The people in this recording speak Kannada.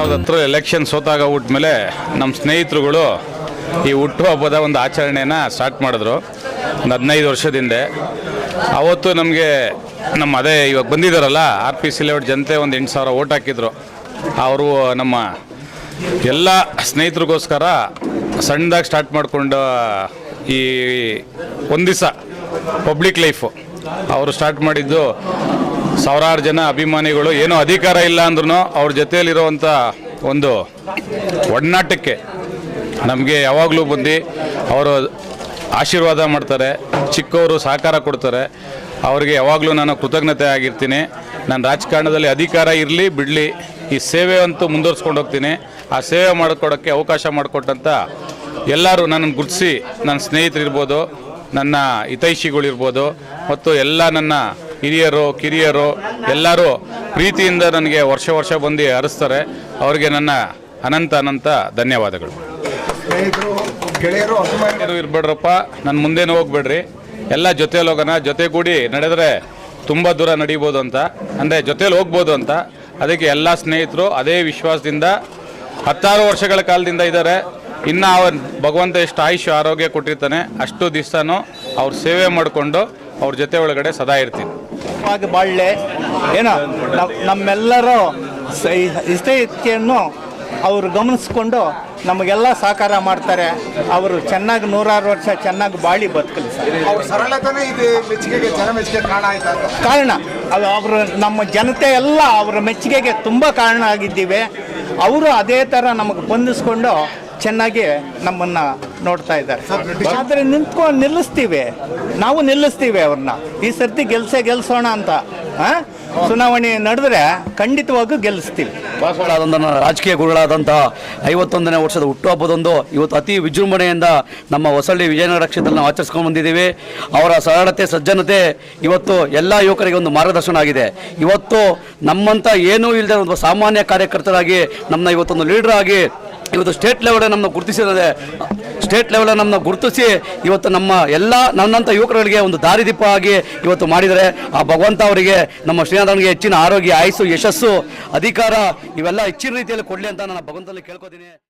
ಸಾವಿರದ ಹತ್ತರ ಎಲೆಕ್ಷನ್ ಸೋತಾಗ ಮೇಲೆ ನಮ್ಮ ಸ್ನೇಹಿತರುಗಳು ಈ ಹುಟ್ಟುಹಬ್ಬದ ಒಂದು ಆಚರಣೆಯನ್ನು ಸ್ಟಾರ್ಟ್ ಮಾಡಿದ್ರು. ಒಂದು ಹದಿನೈದು ವರ್ಷದಿಂದ ಅವತ್ತು ನಮಗೆ ನಮ್ಮ ಅದೇ ಇವಾಗ ಬಂದಿದ್ದಾರಲ್ಲ ಆರ್ ಪಿ ಸಿ ಲೇಔಟ್ ಜನತೆ ಒಂದು ಎಂಟು ಸಾವಿರ ಓಟ್ ಹಾಕಿದ್ರು. ಅವರು ನಮ್ಮ ಎಲ್ಲ ಸ್ನೇಹಿತರಿಗೋಸ್ಕರ ಸಣ್ಣದಾಗಿ ಸ್ಟಾರ್ಟ್ ಮಾಡಿಕೊಂಡು ಈ ಒಂದು ದಿವಸ ಪಬ್ಲಿಕ್ ಲೈಫು ಅವರು ಸ್ಟಾರ್ಟ್ ಮಾಡಿದ್ದು ಸಾವಿರಾರು ಜನ ಅಭಿಮಾನಿಗಳು, ಏನೋ ಅಧಿಕಾರ ಇಲ್ಲ ಅಂದ್ರೂ ಅವ್ರ ಜೊತೆಯಲ್ಲಿರುವಂಥ ಒಂದು ಒಡನಾಟಕ್ಕೆ ನಮಗೆ ಯಾವಾಗಲೂ ಬಂದು ಅವರು ಆಶೀರ್ವಾದ ಮಾಡ್ತಾರೆ, ಚಿಕ್ಕವರು ಸಹಕಾರ ಕೊಡ್ತಾರೆ. ಅವರಿಗೆ ಯಾವಾಗಲೂ ನಾನು ಕೃತಜ್ಞತೆ ಆಗಿರ್ತೀನಿ. ನಾನು ರಾಜಕಾರಣದಲ್ಲಿ ಅಧಿಕಾರ ಇರಲಿ, ಬಿಡಲಿ, ಈ ಸೇವೆ ಅಂತೂ ಮುಂದುವರ್ಸ್ಕೊಂಡು ಹೋಗ್ತೀನಿ. ಆ ಸೇವೆ ಮಾಡಿಕೊಡೋಕ್ಕೆ ಅವಕಾಶ ಮಾಡಿಕೊಟ್ಟಂಥ ಎಲ್ಲರೂ ನನ್ನನ್ನು ಗುರುತಿಸಿ ನನ್ನ ಸ್ನೇಹಿತರಿರ್ಬೋದು, ನನ್ನ ಹಿತೈಷಿಗಳಿರ್ಬೋದು, ಮತ್ತು ಎಲ್ಲ ನನ್ನ ಹಿರಿಯರು ಕಿರಿಯರು ಎಲ್ಲರೂ ಪ್ರೀತಿಯಿಂದ ನನಗೆ ವರ್ಷ ವರ್ಷ ಬಂದು ಹರಿಸ್ತಾರೆ. ಅವರಿಗೆ ನನ್ನ ಅನಂತ ಅನಂತ ಧನ್ಯವಾದಗಳು. ಗೆಳೆಯರು ಇರಬೇಡ್ರಪ್ಪ ಯಾರು ಇರ್ಬೇಡ್ರಪ್ಪ ನನ್ನ ಮುಂದೆನೂ ಹೋಗ್ಬೇಡ್ರಿ. ಎಲ್ಲ ಜೊತೆಯಲ್ಲಿ ಹೋಗೋಣ ಜೊತೆಗೂಡಿ ನಡೆದ್ರೆ ತುಂಬ ದೂರ ನಡೀಬೋದು ಅಂತ. ಅಂದರೆ ಜೊತೆಲಿ ಹೋಗ್ಬೋದು ಅಂತ. ಅದಕ್ಕೆ ಎಲ್ಲ ಸ್ನೇಹಿತರು ಅದೇ ವಿಶ್ವಾಸದಿಂದ ಹತ್ತಾರು ವರ್ಷಗಳ ಕಾಲದಿಂದ ಇದ್ದಾರೆ. ಇನ್ನು ಅವ್ರ ಭಗವಂತ ಎಷ್ಟು ಆಯುಷ್ಯ ಆರೋಗ್ಯ ಕೊಟ್ಟಿರ್ತಾನೆ. ಅಷ್ಟು ದಿವಸನೂ ಅವ್ರ ಸೇವೆ ಮಾಡಿಕೊಂಡು ಅವ್ರ ಜೊತೆ ಒಳಗಡೆ ಸದಾ ಇರ್ತೀನಿ. ಆಗಿ ಬಾಳ್ಳೆ. ಏನೋ ನಮ್ಮೆಲ್ಲರೂ ಇಷ್ಟವನ್ನು ಅವರು ಗಮನಿಸ್ಕೊಂಡು ನಮಗೆಲ್ಲ ಸಹಕಾರ ಮಾಡ್ತಾರೆ. ಅವರು ಚೆನ್ನಾಗಿ ನೂರಾರು ವರ್ಷ ಚೆನ್ನಾಗಿ ಬಾಳಿ ಬದುಕಲಿ ಸರ್. ಕಾರಣ ಅದು ಅವರು ನಮ್ಮ ಜನತೆ ಎಲ್ಲ ಅವರ ಮೆಚ್ಚುಗೆಗೆ ತುಂಬ ಕಾರಣ ಆಗಿದ್ದೀವಿ. ಅವರು ಅದೇ ಥರ ನಮಗೆ ಬಂಧಿಸ್ಕೊಂಡು ಚೆನ್ನಾಗಿ ನಮ್ಮನ್ನು ನೋಡ್ತಾ ಇದ್ದಾರೆ. ಆದರೆ ನಿಂತ್ಕೊಂಡು ನಿಲ್ಲಿಸ್ತೀವಿ. ನಾವು ನಿಲ್ಲಿಸ್ತೀವಿ ಅವ್ರನ್ನ. ಈ ಸರ್ತಿ ಗೆಲ್ಸೇ ಗೆಲ್ಸೋಣ ಅಂತ? ಚುನಾವಣೆ ನಡೆದ್ರೆ ಖಂಡಿತವಾಗೂ ಗೆಲ್ಲಿಸ್ತೀವಿ. ರಾಜಕೀಯ ಗುರುಗಳಾದಂಥ ಐವತ್ತೊಂದನೇ ವರ್ಷದ ಹುಟ್ಟುಹಬ್ಬದೊಂದು ಇವತ್ತು ಅತಿ ವಿಜೃಂಭಣೆಯಿಂದ ನಮ್ಮ ಹೊಸಳ್ಳಿ ವಿಜಯನಗರ ಕ್ಷೇತ್ರ ನಾವು ಆಚರಿಸ್ಕೊಂಡು ಬಂದಿದ್ದೀವಿ. ಅವರ ಸರಳತೆ, ಸಜ್ಜನತೆ ಇವತ್ತು ಎಲ್ಲ ಯುವಕರಿಗೆ ಒಂದು ಮಾರ್ಗದರ್ಶನ ಆಗಿದೆ. ಇವತ್ತು ನಮ್ಮಂಥ ಏನೂ ಇಲ್ಲದೆ ಒಂದು ಸಾಮಾನ್ಯ ಕಾರ್ಯಕರ್ತರಾಗಿ ನಮ್ಮನ್ನ ಇವತ್ತೊಂದು ಲೀಡರ್ ಆಗಿ ಇವತ್ತು ಸ್ಟೇಟ್ ಲೆವೆಲ್ ನಮ್ಮನ್ನು ಗುರುತಿಸಿದೆ ಸ್ಟೇಟ್ ಲೆವೆಲ್ ನಮ್ಮನ್ನು ಗುರುತಿಸಿ ಇವತ್ತು ನಮ್ಮ ಎಲ್ಲ ನನ್ನಂಥ ಯುವಕರುಗಳಿಗೆ ಒಂದು ದಾರಿದೀಪ ಆಗಿ ಇವತ್ತು ಮಾಡಿದರೆ, ಆ ಭಗವಂತ ಅವರಿಗೆ, ನಮ್ಮ ಶ್ರೀನಾಥನಿಗೆ ಹೆಚ್ಚಿನ ಆರೋಗ್ಯ, ಆಯಸ್ಸು, ಯಶಸ್ಸು, ಅಧಿಕಾರ, ಇವೆಲ್ಲ ಹೆಚ್ಚಿನ ರೀತಿಯಲ್ಲಿ ಕೊಡಲಿ ಅಂತ ನಾನು ಭಗವಂತನಲ್ಲಿ ಕೇಳ್ಕೊತೀನಿ.